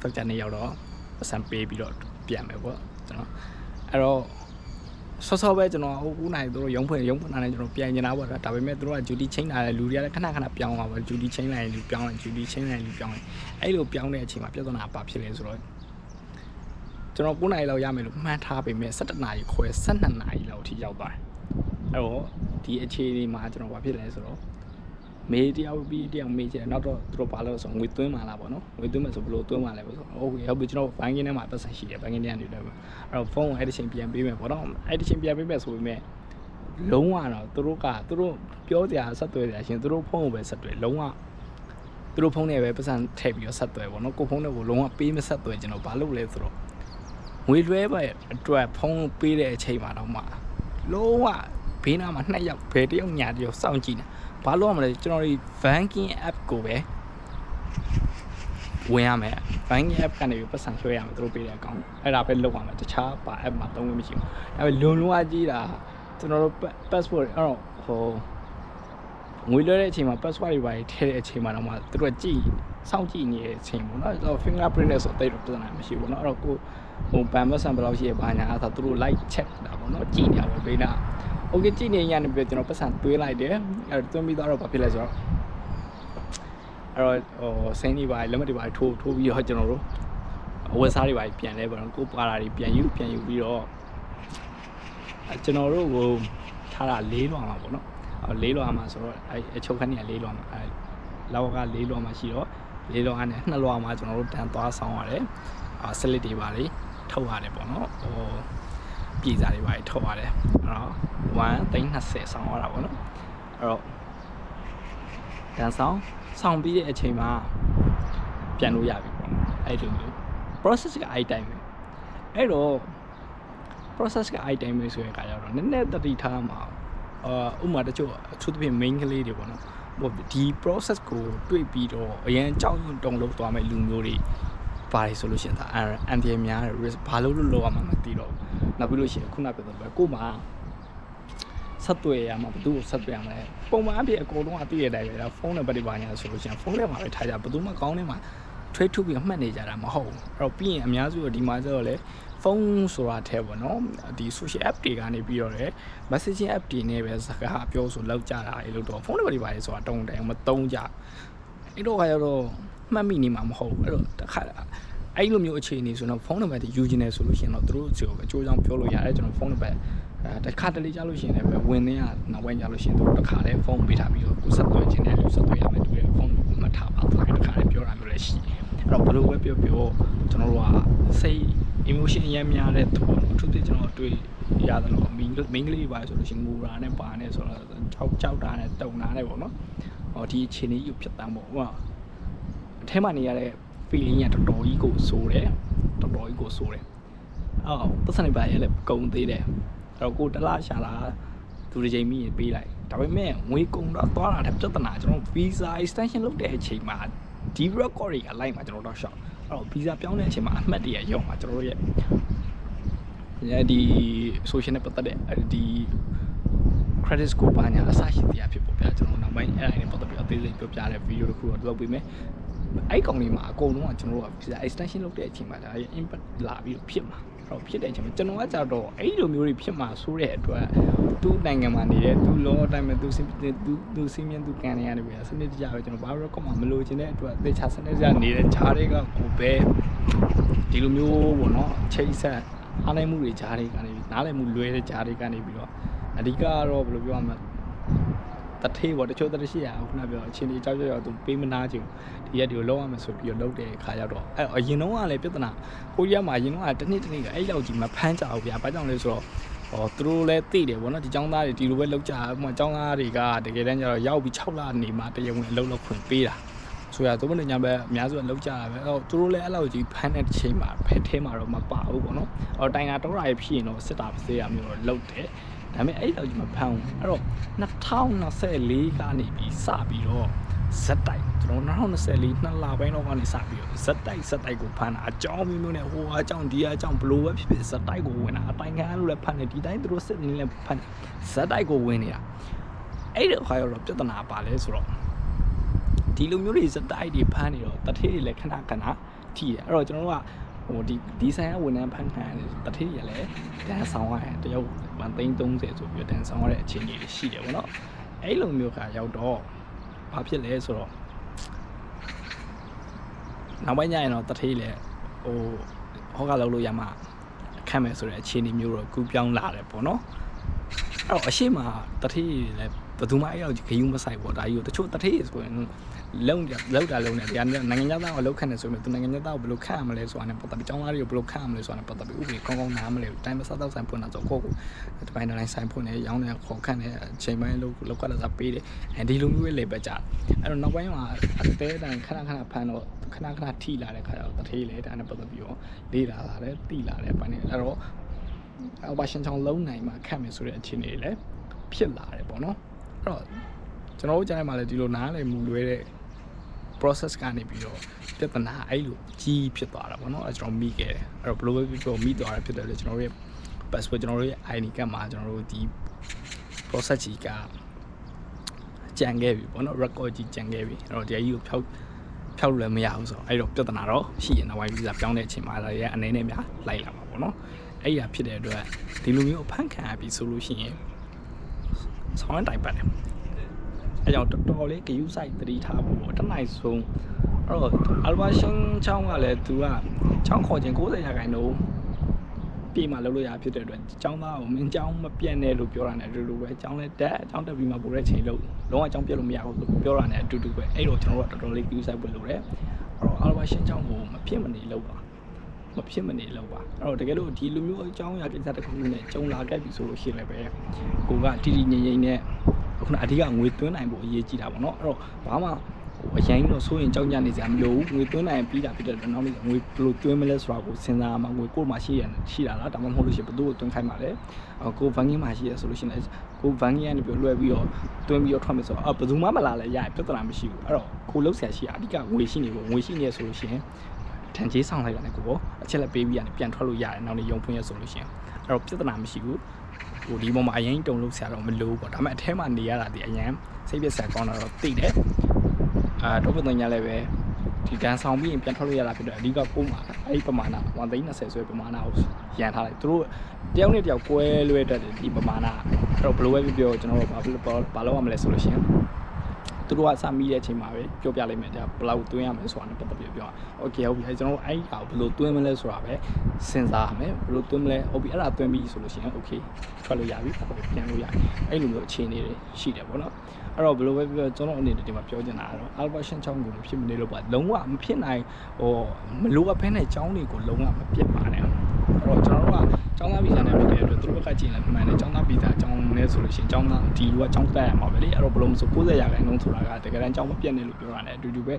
တောက်ကြနေရောက်တော့ပတ်စံပေးပြီးတော့ပြန်မယ်ပေါ့ကျွန်တော်အဲ့တော့ဆော့ဆော့ပဲကျွန်တော်ဟိုဦးနိုင်တို့ရုံးဖွင့်ရုံးဖွင့်လာနေကျွန်တော်ပြန်နေတာပေါ့ဒါပေမဲ့တို့ကဂျူတီချင်းလာတယ်လူတွေကလည်းခဏခဏပြောင်းသွားပါဂျူတီချင်းလာရင်လူပြောင်းတယ်ဂျူတီချင်းလာရင်လူပြောင်းတယ်အဲ့လိုပြောင်းတဲ့အချိန်မှာပြဿနာဘာဖြစ်လဲဆိုတော့ကျွန်တော်9နာရီလောက်ရမယ်လို့မှန်းထားပေမဲ့17နာရီခွဲ12နာရီလောက်အထိရောက်သွားတယ် အဲ့တော့ဒီအခြေအနေမှာကျွန်တော်ဘာဖြစ်လဲဆိုတော့မေးတယောက်ပြီးတယောက်မေးချင်နောက်တော့သူတို့ဘာလို့ဆိုငွေသွင်းမှာလားပေါ့နော်ငွေသွင်းမှာဆိုဘလို့သွင်းမှာလဲပေါ့ဆိုဟုတ်ကဲ့ဟုတ်ပြီကျွန်တော်ဘိုင်းကင်းထဲမှာပတ်စံရှိတယ်ဘိုင်းကင်းထဲကနေတော့အဲ့တော့ဖုန်းကိုအဲ့ဒီချိန်ပြန်ပေးမယ်ပေါ့နော်အဲ့ဒီချိန်ပြန်ပေးမယ်ဆိုပေမဲ့လုံးဝတော့သူတို့ကသူတို့ပြောကြဆက်သွယ်ကြရှင်သူတို့ဖုန်းကိုပဲဆက်သွယ်လုံးဝသူတို့ဖုန်းနဲ့ပဲပတ်စံထည့်ပြီးတော့ဆက်သွယ်ပေါ့နော်ကိုဖုန်းနဲ့ကိုလုံးဝပေးမဆက်သွယ်ကျွန်တော်ဘာလို့လဲဆိုတော့ငွေလွှဲပဲအတွက်ဖုန်းပေးတဲ့အချိန်မှာတော့မှလုံးဝ ဘေးနားမှာနှစ်ယောက်ဘယ်တယောက်ညာတယောက်စောင့်ကြည့်နေဘာလို့ရမလဲကျွန်တော်ဒီ banking app ကိုပဲဝင်ရမယ် banking app ကနေပြီးပတ်စံဆွဲရမယ်သူတို့ပေးတဲ့အကောင့်အဲ့ဒါပဲလုပ်ရမယ်တခြားပါ app မှာသုံးလို့မရှိဘူးဒါပေမဲ့လုံလုံအကြီးတာကျွန်တော်တို့ passport အဲ့တော့ဟိုငွေလွှဲတဲ့အချိန်မှာ password တွေပါထည့်တဲ့အချိန်မှာတော့မှသူတို့ကကြည့်စောင့်ကြည့်နေတဲ့အချိန်ပေါ့နော်အဲ့တော့ fingerprint နဲ့ဆိုတော့တိတ်တော့ပြဿနာမရှိဘူးပေါ့နော်အဲ့တော့ကိုဟို ban မဆန်ဘယ်လောက်ရှိရပါညာအဲ့ဒါသူတို့ light check တာပေါ့နော်ကြည့်နေတာပေါ့ဘေးနား โอเคကြည့်နေရနေပြီကျွန်တော်ပတ်စံသွေးလိုက်တယ်အဲ့တော့သွင်းပြီးတော့ဘာဖြစ်လဲဆိုတော့အဲ့တော့ဟိုစိန်းတွေပါလက်မတွေပါထိုးထိုးပြီးတော့ကျွန်တော်တို့အဝယ်စားတွေပါပြန်လဲပေါ့နော်ကိုပါတာတွေပြန်ယူပြန်ယူပြီးတော့ကျွန်တော်တို့ကိုထားတာလေးလွှာမှာပေါ့နော်အဲလေးလွှာမှာဆိုတော့အဲအချုပ်ခန်းကြီးကလေးလွှာမှာအဲလောက်ကလေးလွှာမှာရှိတော့လေးလွှာနဲ့နှစ်လွှာမှာကျွန်တော်တို့တန်သွားဆောင်ရတယ် အာစလစ်တွေပါလေထုတ်ရတယ်ပေါ့နော်ဟို ပြည်စာတွေပါလေထုတ်ရတယ်အဲ့တော့1.20ဆောင်းရတာပေါ့နော်အဲ့တော့တန်ဆောင်ဆောင်ပြီးတဲ့အချိန်မှာပြန်လို့ရပြီပေါ့နော်အဲ့လိုမျိုး process ကအဲ့တိုင်းပဲအဲ့တော့ process ကအဲ့တိုင်းပဲဆိုရင်ခါကျတော့နည်းနည်းတတိထားမှာအာဥပမာတချို့အထူးသဖြင့် main ကလေးတွေပေါ့နော်ဟိုဒီ process ကိုတွေ့ပြီးတော့အရင်ကြောက်ရွံ့တုံလို့သွားမဲ့လူမျိုးတွေပါတယ်ဆိုလို့ရှိရင်ဒါ anti များတယ် risk ဘာလို့လို့လောက်ရမှာမသိတော့ဘူး နောက်ပြီးလို့ရှိရင်ခုနပြောသလိုပဲကို့မှာဆက်သွယ်ရမှာဘယ်သူ့ကိုဆက်သွယ်ရမလဲပုံမှန်အဖြစ်အကုန်လုံးကသိရတဲ့အတိုင်းပဲဒါဖုန်းနံပါတ်တွေပါညာဆိုလို့ရှိရင်ဖုန်းထဲမှာပဲထားကြဘယ်သူမှကောင်းနေမှာ trade ထုတ်ပြီးမှတ်နေကြတာမဟုတ်ဘူးအဲ့တော့ပြီးရင်အများစုကဒီမှာကျတော့လေဖုန်းဆိုတာထဲပေါ့နော်ဒီ social app တွေကနေပြီးတော့လေ messaging app တွေနဲ့ပဲစကားပြောဆိုလောက်ကြတာလေလို့တော့ဖုန်းတွေပါတွေပါလေဆိုတာတုံးတယ်မတုံးကြအဲ့တော့ခါကျတော့မှတ်မိနေမှာမဟုတ်ဘူးအဲ့တော့တခါ အဲ့လိုမျိုးအခြေအနေဆိုတော့ဖုန်းနံပါတ်တွေယူချင်တယ်ဆိုလို့ရှိရင်တော့သူတို့စီကိုပဲအကျိုးကြောင့်ပြောလို့ရတယ်ကျွန်တော်ဖုန်းနံပါတ်အဲတခါတလေကြားလို့ရှိရင်လည်းပဲဝင်နေရနောက်ပိုင်းကြားလို့ရှိရင်တို့တခါလေဖုန်းပေးထားပြီးတော့ကိုဆက်သွယ်ခြင်းနဲ့လူဆက်သွယ်ရမယ်တူတယ်ဖုန်းမထားပါဘူးတခါလေပြောတာမျိုးလည်းရှိတယ်အဲ့တော့ဘယ်လိုပဲပြောပြောကျွန်တော်တို့ကစိတ် emotion အများများတဲ့သူပေါ့နော်အထူးသဖြင့်ကျွန်တော်တွေ့ရတယ်လို့ main main ကလေးပါဆိုလို့ရှိရင်ငူရာနဲ့ပါနဲ့ဆိုတော့ကြောက်ကြောက်တာနဲ့တုံတာနဲ့ပေါ့နော်ဟောဒီအခြေအနေကြီးကိုဖြစ်တမ်းပေါ့ဟိုကအထဲမှာနေရတဲ့ feeling ကတော်တော်ကြီးကိုစိုးတယ်တော်တော်ကြီးကိုစိုးတယ်အော်ပတ်စံနေပါရဲ့လည်းကုံသေးတယ်အဲ့တော့ကိုတလားရှာလာသူတစ်ချိန်မိရင်ပေးလိုက်ဒါပေမဲ့ငွေကုန်တော့သွားတာတဲ့ပြဿနာကျွန်တော် visa extension လုပ်တဲ့အချိန်မှာဒီ record တွေကလိုက်မှာကျွန်တော်တော့ရှောက်အဲ့တော့ visa ပြောင်းတဲ့အချိန်မှာအမှတ်တရရုံမှာကျွန်တော်တို့ရဲ့အဲဒီ social နဲ့ပတ်သက်တဲ့ဒီ credit score ဘာညာအစရှိတရားဖြစ်ပေါ်ပြကျွန်တော်နောက်ပိုင်းအဲ့ဒါနဲ့ပတ်သက်ပြီးအသေးစိတ်ပြောပြတဲ့ video တစ်ခုတော့လုပ်ပေးမယ် အဲ့ကောင်လေးမှာအကုန်လုံးကကျွန်တော်တို့က visa extension လုပ်တဲ့အချိန်မှာဒါရဲ့ impact လာပြီးတော့ဖြစ်မှာအဲ့တော့ဖြစ်တဲ့အချိန်မှာကျွန်တော်ကကြတော့အဲ့လိုမျိုးတွေဖြစ်မှာဆိုတဲ့အတွက်သူ့နိုင်ငံမှာနေတဲ့သူလောအတိုင်းပဲသူစင်သူသူစင်မြင်သူကန်နေရတယ်ပဲစနစ်တကျပဲကျွန်တော်ဘာလို့ကောက်မှမလို့ချင်တဲ့အတွက်သေချာစနစ်တကျနေတဲ့ခြားတွေကကိုပဲဒီလိုမျိုးပေါ့နော်ချိတ်ဆက်အားနိုင်မှုတွေခြားတွေကနေပြီးနားလည်မှုလွဲတဲ့ခြားတွေကနေပြီးတော့အဓိကတော့ဘယ်လိုပြောရမလဲ တထေးပေါ့တချို့တရှိရအောင်ခုနပြောအချင်းဒီကြောက်ကြောက်ရောက်သူပေးမနာချင်ဒီရက်ဒီကိုလောက်ရမယ်ဆိုပြီးတော့လောက်တဲ့ခါရောက်တော့အဲ့အရင်တော့ကလည်းပြဿနာကိုရီးယားမှာအရင်တော့ကတစ်နှစ်တစ်နှစ်အဲ့လောက်ကြီးမဖမ်းကြဘူးဗျာဘာကြောင့်လဲဆိုတော့ဟောသူတို့လည်းသိတယ်ဗောနော်ဒီចောင်းသားတွေဒီလိုပဲလောက်ကြဥပမာចောင်းသားတွေကတကယ်တမ်းကျတော့ရောက်ပြီး6လနေမှတရားဝင်အလုပ်လုပ်ခွင့်ပေးတာဆိုရသူတို့ညပဲအများစုအလုပ်ကြတာပဲအဲ့တော့သူတို့လည်းအဲ့လောက်ကြီးဖမ်းတဲ့ချိန်မှာဖဲထဲမှာတော့မပါဘူးဗောနော်အော်တိုင်တာတော့ရဖြစ်ရင်တော့စစ်တာစေးရမျိုးတော့လုပ်တယ် ဒါပေမဲ့အဲ့လောက်ကြီးမဖမ်းဘူးအဲ့တော့2024ကနေပြီးစပြီးတော့ဇက်တိုက်ကျွန်တော်2024နှစ်လပိုင်းတော့ကနေစပြီးတော့ဇက်တိုက်ဇက်တိုက်ကိုဖမ်းတာအကြောင်းမျိုးမျိုးနဲ့ဟိုအကြောင်းဒီအကြောင်းဘလို့ပဲဖြစ်ဖြစ်ဇက်တိုက်ကိုဝင်တာအတိုင်ခံလို့လည်းဖမ်းတယ်ဒီတိုင်းသူတို့စစ်နေလည်းဖမ်းဇက်တိုက်ကိုဝင်နေတာအဲ့ဒီခါရောက်တော့ပြဿနာပါလဲဆိုတော့ဒီလိုမျိုးတွေဇက်တိုက်တွေဖမ်းနေတော့တထေးတွေလည်းခဏခဏထိတယ်အဲ့တော့ကျွန်တော်တို့က ဟိုဒီဒီဆိုင်ကဝန်ထမ်းဖန်ခံရတယ်တတိရလည်းတန်းဆောင်ရတယ်တယောက်1သိန်း30ဆိုပြီးတန်းဆောင်ရတဲ့အခြေအနေတွေရှိတယ်ဗောနော်အဲ့လိုမျိုးခါရောက်တော့ဘာဖြစ်လဲဆိုတော့နောက်ပိုင်းညရင်တော့တတိလည်းဟိုဟောကလောက်လို့ရမှာခန့်မယ်ဆိုတဲ့အခြေအနေမျိုးတော့ကူပြောင်းလာတယ်ပေါ့နော်အဲ့တော့အရှိမတတိလည်းဘယ်သူမှအဲ့ရောက်ဂယုမဆိုင်ပေါ့ဒါကြီးကိုတချို့တတိဆိုရင် လုံလောက်တာလုံနေတရားနိုင်ငံသားကိုလောက်ခန့်နေဆိုရင်သူနိုင်ငံသားကိုဘယ်လိုခန့်ရမလဲဆိုတာနဲ့ပတ်သက်ပြီးចောင်းသားတွေကိုဘယ်လိုခန့်ရမလဲဆိုတာနဲ့ပတ်သက်ပြီးဥပဒေကောင်းကောင်းနားမလဲဘူးတိုင်းမစားတော့ဆိုင်ဖွင့်တာဆိုကိုကိုဒီပိုင်းတိုင်းဆိုင်ဖွင့်နေရောင်းနေခေါ်ခန့်နေအချိန်ပိုင်းလောက်လောက်ကလာစားပေးတယ်အဲဒီလိုမျိုးလေပဲကြာအဲ့တော့နောက်ပိုင်းမှာအသေးအတန်ခဏခဏဖမ်းတော့ခဏခဏထိလာတဲ့ခါကျတော့တထေးလေဒါနဲ့ပတ်သက်ပြီးတော့လေးလာလာတယ်တိလာတယ်ပိုင်းနေအဲ့တော့အော်ပါရှင်ချောင်းလုံးနိုင်မှာခန့်မယ်ဆိုတဲ့အခြေအနေလည်းဖြစ်လာတယ်ပေါ့နော်အဲ့တော့ကျွန်တော်တို့ကြားထဲမှာလည်းဒီလိုနားလည်မှုလွဲတဲ့ process ကနေပြီးတော့ပြဿနာအဲ့လိုကြီးဖြစ်သွားတာပေါ့နော်အဲ့ကျွန်တော်မိခဲ့တယ်အဲ့တော့ဘယ်လိုပဲပြောမိသွားတာဖြစ်တယ်လေကျွန်တော်တို့ရဲ့ password ကျွန်တော်တို့ရဲ့ ID ကမှာကျွန်တော်တို့ဒီ process ကြီးကကြံခဲ့ပြီပေါ့နော် record ကြီးကြံခဲ့ပြီအဲ့တော့ဒီအကြီးကိုဖြောက်ဖြောက်လို့လည်းမရဘူးဆိုတော့အဲ့တော့ပြဿနာတော့ရှိရင်နောက်ပိုင်း visa ပြောင်းတဲ့အချိန်မှာဒါရဲ့အနေနဲ့များလိုက်လာမှာပေါ့နော်အဲ့ရဖြစ်တဲ့အတွက်ဒီလိုမျိုးအဖန်ခံရပြီဆိုလို့ရှိရင်ဆောင်းတိုင်ပတ်တယ် အဲကြောင့်တော်တော်လေးဂယုစိုက်သတိထားဖို့ပေါ့တနိုင်ဆုံးအဲ့တော့အလ်ဘာရှင်ချောင်းကလည်းသူကချောင်းခေါ်ခြင်း90ရာခိုင်နှုန်းပြေးမှလုပ်လို့ရဖြစ်တဲ့အတွက်ចောင်းသားကိုမင်းចောင်းမပြတ်နဲ့လို့ပြောတာနဲ့အတူတူပဲចောင်းလဲတက်ចောင်းတက်ပြီးမှပိုတဲ့ချိန်လို့လုံးဝចောင်းပြတ်လို့မရဘူးလို့ပြောတာနဲ့အတူတူပဲအဲ့တော့ကျွန်တော်တို့ကတော်တော်လေး view site ပွင့်လို့ရတယ်အဲ့တော့အလ်ဘာရှင်ချောင်းကိုမဖြစ်မနေလုပ်ပါ မဖြစ်မနေလောက်ပါအဲ့တော့တကယ်လို့ဒီလူမျိုးအကြောင်းအရာကိစ္စတစ်ခုခုနဲ့ကြုံလာခဲ့ပြီဆိုလို့ရှိရင်လည်းပဲကိုကတီတီငိမ့်ငိမ့်နဲ့ခုနအဓိကငွေသွင်းနိုင်ဖို့အရေးကြီးတာပေါ့နော်အဲ့တော့ဘာမှဟိုအရင်တော့ဆိုရင်ကြောက်ကြနေစရာမလိုဘူးငွေသွင်းနိုင်ပြီးတာဖြစ်တဲ့အတွက်နောက်နေ့ငွေဘယ်လိုသွင်းမလဲဆိုတာကိုစဉ်းစားမှငွေကိုယ်မှာရှိရရှိတာလားဒါမှမဟုတ်လို့ရှိရင်ဘယ်သူ့ကိုသွင်းခိုင်းမှာလဲအော်ကိုဗန်ကင်းမှာရှိရဆိုလို့ရှိရင်လည်းကိုဗန်ကင်းကနေပြီးလွှဲပြီးတော့သွင်းပြီးတော့ထွက်မယ်ဆိုတော့အော်ဘယ်သူမှမလာလဲရပြဿနာမရှိဘူးအဲ့တော့ကိုလှုပ်ရှားရှိရအဓိကငွေရှိနေဖို့ငွေရှိနေရဆိုလို့ရှိရင် ထန်ကြီးဆောင်လိုက်တာနဲ့ကိုပေါ့အချက်လက်ပေးပြီးရတယ်ပြန်ထွက်လို့ရတယ်နောက်နေ့ရုံဖွင့်ရဆိုလို့ရှိရင်အဲ့တော့ပြဿနာမရှိဘူးဟိုဒီပေါ်မှာအရင်တုံလို့ဆရာတော့မလို့ပေါ့ဒါပေမဲ့အထဲမှာနေရတာဒီအရင်စိတ်ပြက်ဆက်ကောင်းတာတော့သိတယ်အာတော့ပတ်သက်ညာလည်းပဲဒီတန်းဆောင်ပြီးရင်ပြန်ထွက်လို့ရတာဖြစ်တော့အဓိကကိုမှာအဲ့ဒီပမာဏ130ဆွဲပမာဏကိုရန်ထားလိုက်သူတို့တယောက်နဲ့တယောက်ကွဲလွဲတတ်တယ်ဒီပမာဏအဲ့တော့ဘယ်လိုပဲပြောပြောကျွန်တော်တို့ဘာလို့ဘာလို့ရမလဲဆိုလို့ရှိရင် သူတို့ကစမိတဲ့အချိန်မှာပဲပြောပြလိုက်မယ်ဒါဘယ်လောက်သွင်းရမလဲဆိုတာနဲ့ပတ်သက်ပြီးပြောโอเคဟုတ်ပြီအဲကျွန်တော်တို့အဲ့ဟာကိုဘယ်လိုသွင်းမလဲဆိုတာပဲစဉ်းစားရမယ်ဘယ်လိုသွင်းမလဲဟုတ်ပြီအဲ့ဒါသွင်းပြီဆိုလို့ရှိရင်โอเคထွက်လို့ရပြီပြန်လို့ရပြီအဲ့လိုမျိုးအခြေအနေတွေရှိတယ်ပေါ့နော်အဲ့တော့ဘယ်လိုပဲပြောကျွန်တော်အနေနဲ့ဒီမှာပြောချင်တာကတော့ Albert ချောင်းကိုမဖြစ်မနေလို့ပါလုံးဝမဖြစ်နိုင်ဟိုမလိုအပ်ဖဲနဲ့ချောင်းတွေကိုလုံးဝမပြစ်ပါနဲ့အဲ့တော့ကျွန်တော်တို့ ကျောင်းသားဗီဇာနဲ့ဖြစ်တဲ့အတွက်သူတို့ဘက်ကကြည့်ရင်လည်းမှန်တယ်ကျောင်းသားဗီဇာကျောင်းနဲ့ဆိုလို့ရှိရင်ကျောင်းသားဒီလူကကျောင်းတက်ရမှာပဲလေအဲ့တော့ဘလို့မဆို90ရာခိုင်နှုန်းဆိုတာကတကယ်တမ်းကျောင်းမပြတ်နဲ့လို့ပြောတာနဲ့အတူတူပဲ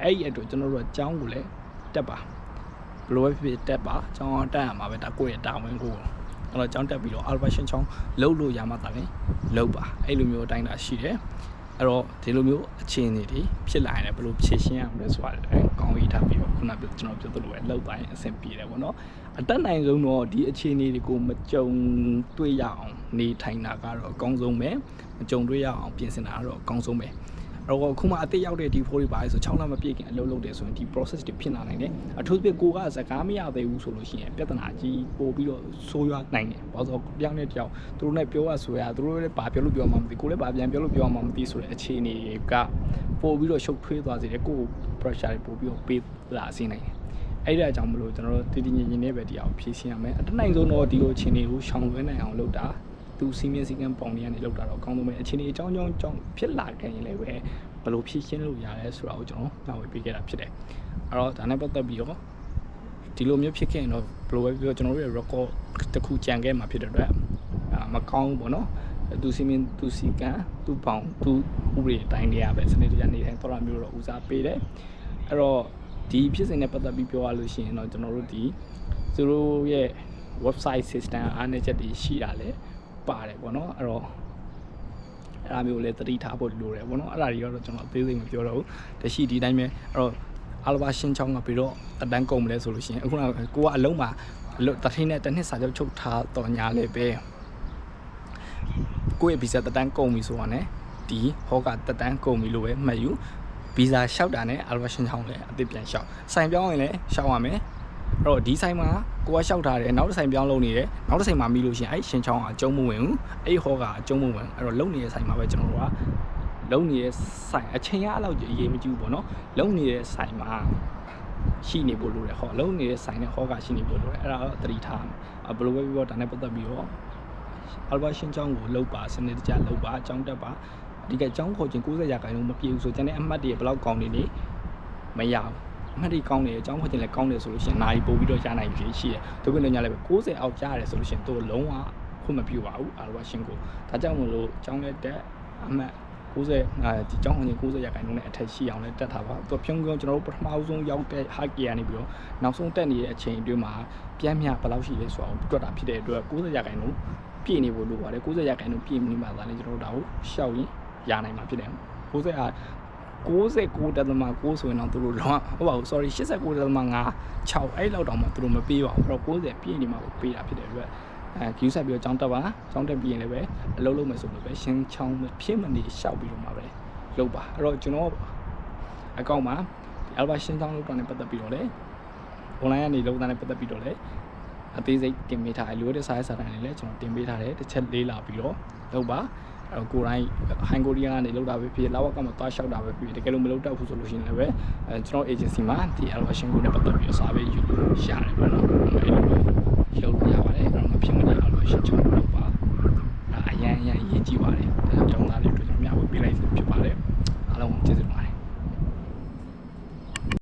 အဲ့ဒီအတွက်ကျွန်တော်တို့ကကျောင်းကိုလည်းတက်ပါဘလို့ပဲဖြစ်ဖြစ်တက်ပါကျောင်းတက်ရမှာပဲဒါကိုယ့်ရဲ့တာဝန်ကိုအဲ့တော့ကျောင်းတက်ပြီးတော့ alpha ရှင်ကျောင်းလှုပ်လို့ရမှသာလေလှုပ်ပါအဲ့လိုမျိုးအတိုင်းတာရှိတယ်အဲ့တော့ဒီလိုမျိုးအခြေအနေတွေဖြစ်လာရင်လည်းဘယ်လိုဖြေရှင်းရမလဲဆိုတာလည်းကောင်းရေးထားပြီးတော့ခုနကကျွန်တော်ပြောသလိုပဲလောက်ပိုင်းအဆင်ပြေတယ်ပေါ့နော် အတက်နိုင်ဆုံးတော့ဒီအခြေအနေတွေကိုမကြုံတွေ့ရအောင်နေထိုင်တာကတော့အကောင်းဆုံးပဲမကြုံတွေ့ရအောင်ပြင်ဆင်တာကတော့အကောင်းဆုံးပဲအဲ့တော့ခုမှအသက်ရောက်တဲ့ဒီဖိုးတွေပါလဲဆို6လမပြည့်ခင်အလုပ်လုပ်တယ်ဆိုရင်ဒီ process တွေဖြစ်လာနိုင်တယ်အထူးသဖြင့်ကိုကစကားမရသေးဘူးဆိုလို့ရှိရင်ပြဿနာကြီးပို့ပြီးတော့ဆိုးရွားနိုင်တယ်ဘာလို့ဆိုတော့တယောက်နဲ့တယောက်သူတို့နဲ့ပြောရဆိုရသူတို့လည်းဘာပြောလို့ပြောမှမသိကိုလည်းဘာပြန်ပြောလို့ပြောမှမသိဆိုတဲ့အခြေအနေကပို့ပြီးတော့ရှုပ်ထွေးသွားစေတယ်ကိုကို pressure တွေပို့ပြီးတော့ပေးလာစေနိုင်တယ် အဲ့ဒါကြောင့်မလို့ကျွန်တော်တို့တည်တည်ငြိမ်ငြိမ်နဲ့ပဲဒီအောင်ဖြည့်ရှင်းရမယ်အတနိုင်ဆုံးတော့ဒီလိုအခြေအနေကိုရှောင်လွှဲနိုင်အောင်လုပ်တာသူစီမင်းစီကံပုံတွေကနေလောက်တာတော့အကောင်းဆုံးပဲအခြေအနေအကြောင်းကြောင်းကြောင့်ဖြစ်လာခဲ့ရင်လည်းပဲဘယ်လိုဖြည့်ရှင်းလို့ရလဲဆိုတာကိုကျွန်တော်ညဝေပေးခဲ့တာဖြစ်တယ်အဲ့တော့ဒါနဲ့ပတ်သက်ပြီးတော့ဒီလိုမျိုးဖြစ်ခဲ့ရင်တော့ဘယ်လိုပဲပြောကျွန်တော်တို့ရဲ့ record တစ်ခုကြံခဲ့မှာဖြစ်တဲ့အတွက်အာမကောင်းဘူးပေါ့နော်သူစီမင်းသူစီကံသူပေါင်သူဥပဒေအတိုင်းတရားပဲစနစ်တကျနေထိုင်တော့တာမျိုးတော့ဦးစားပေးတယ်အဲ့တော့ ဒီဖြစ်စဉ်နဲ့ပတ်သက်ပြီးပြောရလို့ရှိရင်တော့ကျွန်တော်တို့ဒီသူတို့ရဲ့ website system အားနည်းချက်တွေရှိတာလည်းပါတယ်ပေါ့နော်အဲ့တော့အဲ့ဒါမျိုးလည်းသတိထားဖို့လိုတယ်ပေါ့နော်အဲ့ဒါတွေကတော့ကျွန်တော်အသေးစိတ်မပြောတော့ဘူးတရှိဒီတိုင်းပဲအဲ့တော့အလဘာရှင်းချောင်းကပြီးတော့အတန်းကုန်မလဲဆိုလို့ရှိရင်အခုနကကိုကအလုံးမှာအလုံးတထင်းနဲ့တစ်နှစ်စာချုပ်ချုပ်ထားတော်ညာလည်းပဲကိုယ့်ရဲ့ဗီဇာတက်တန်းကုန်ပြီဆိုတာ ਨੇ ဒီဟောကတက်တန်းကုန်ပြီလို့ပဲမှတ်ယူ ဗီဇာလျှောက်တာနဲ့အလဘာရှင်းချောင်းလည်းအသစ်ပြန်လျှောက်ဆိုင်ပြောင်းရင်လည်းလျှောက်ရမယ်အဲ့တော့ဒီဆိုင်မှာကိုကလျှောက်ထားတယ်နောက်တစ်ဆိုင်ပြောင်းလုပ်နေတယ်နောက်တစ်ဆိုင်မှာပြီးလို့ရှိရင်အဲ့ရှင်ချောင်းကအကျုံးမဝင်ဘူးအဲ့ဟောကအကျုံးမဝင်အဲ့တော့လုံနေတဲ့ဆိုင်မှာပဲကျွန်တော်တို့ကလုံနေတဲ့ဆိုင်အချိန်အားလောက်ကြီးအရေးမကြီးဘူးပေါ့နော်လုံနေတဲ့ဆိုင်မှာရှိနေဖို့လိုတယ်ဟောလုံနေတဲ့ဆိုင်နဲ့ဟောကရှိနေဖို့လိုတယ်အဲ့ဒါတော့သတိထားမယ်ဘယ်လိုပဲပြောပြောဒါနဲ့ပတ်သက်ပြီးတော့အလဘရှင်ချောင်းကိုလောက်ပါစနစ်တကျလောက်ပါအကြောင်းတက်ပါ အဓိကအကြောင်းခေါ်ခြင်း90ရာခိုင်နှုန်းမပြည့်ဘူးဆိုကျန်တဲ့အမှတ်တွေဘယ်လောက်ကောင်းနေနေမရဘူးအမှတ်တွေကောင်းတယ်အကြောင်းခေါ်ခြင်းလည်းကောင်းတယ်ဆိုလို့ရှိရင်နိုင်ပို့ပြီးတော့ရနိုင်ပြီရှိတယ်သူကလည်းညလည်းပဲ90အောက်ကြားရတယ်ဆိုလို့ရှိရင်သူလုံးဝခွင့်မပြုပါဘူးအလဘရှင်ကိုဒါကြောင့်မလို့အကြောင်းလက်တက်အမှတ်90အဲဒီကျောင်းဝင်90ရာခိုင်နှုန်းနဲ့အထက်ရှိအောင်လည်းတက်ထားပါသူဖြုံးပြုံးကျွန်တော်တို့ပထမဆုံးရောက်တဲ့ hack ကြီးကနေပြီးတော့နောက်ဆုံးတက်နေတဲ့အချိန်အတွင်းမှာပြန်မြဘယ်လောက်ရှိလဲဆိုတော့တွက်တာဖြစ်တဲ့အတွက်90ရာခိုင်နှုန်းပြည့်နေဖို့လိုပါတယ်90ရာခိုင်နှုန်းပြည့်နေမှသာလေကျွန်တော်တို့ဒါကိုရှောက်ရင် ရနိုင်မှာဖြစ်တယ်90ဟာ69တက်သမ9ဆိုရင်တော့သူတို့လောဟုတ်ပါဘူး sorry 89တက်သမ5 6အဲ့လောက်တောင်မှသူတို့မပေးပါဘူးအဲ့တော့90ပြည့်နေမှာကိုပေးတာဖြစ်တဲ့အတွက်အဲ queue ဆက်ပြီးတော့ကြောင်းတက်ပါကြောင်းတက်ပြီးရင်လည်းပဲအလုပ်လုပ်မယ်ဆိုလို့ပဲရှင်းချောင်းဖြစ်မနေရှောက်ပြီးတော့မှာပဲလုပ်ပါအဲ့တော့ကျွန်တော်အကောင့်မှာဒီ Alba ရှင်းချောင်းလုပ်တာနဲ့ပတ်သက်ပြီးတော့လည်း online ကနေလုပ်တာနဲ့ပတ်သက်ပြီးတော့လည်းအသေးစိတ်တင်ပေးထားတယ်လိုတဲ့စာရေးစာတမ်းတွေလည်းကျွန်တော်တင်ပေးထားတယ်တစ်ချက်လေးလာပြီးတော့လုပ်ပါအဲ့ တော့ကိုယ်တိုင်းဟိုင်ကိုရီးယားကနေလောက်တာပဲဖြစ်လာဝကမှာသွားလျှောက်တာပဲဖြစ်တကယ်လို့မလုပ်တတ်ဘူးဆိုလို့ရှိရင်လည်းပဲအဲကျွန်တော် agency မှာဒီ allocation ကိုနဲ့ပတ်သက်ပြီးတော့စာပဲယူလို့ရတယ်ပေါ့နော်အဲ့လိုမျိုးလုပ်လို့ရပါတယ်အဲ့တော့မဖြစ်မနေ allocation ချောင်းလုပ်ပါအရန်အရန်အရေးကြီးပါတယ်ဒါကြောင့်ကျောင်းသားတွေအတွက်ကျွန်တော်မျှဝေပေးလိုက်ဖြစ်ပါတယ်အားလုံးကျေးဇူးတင်ပါတယ်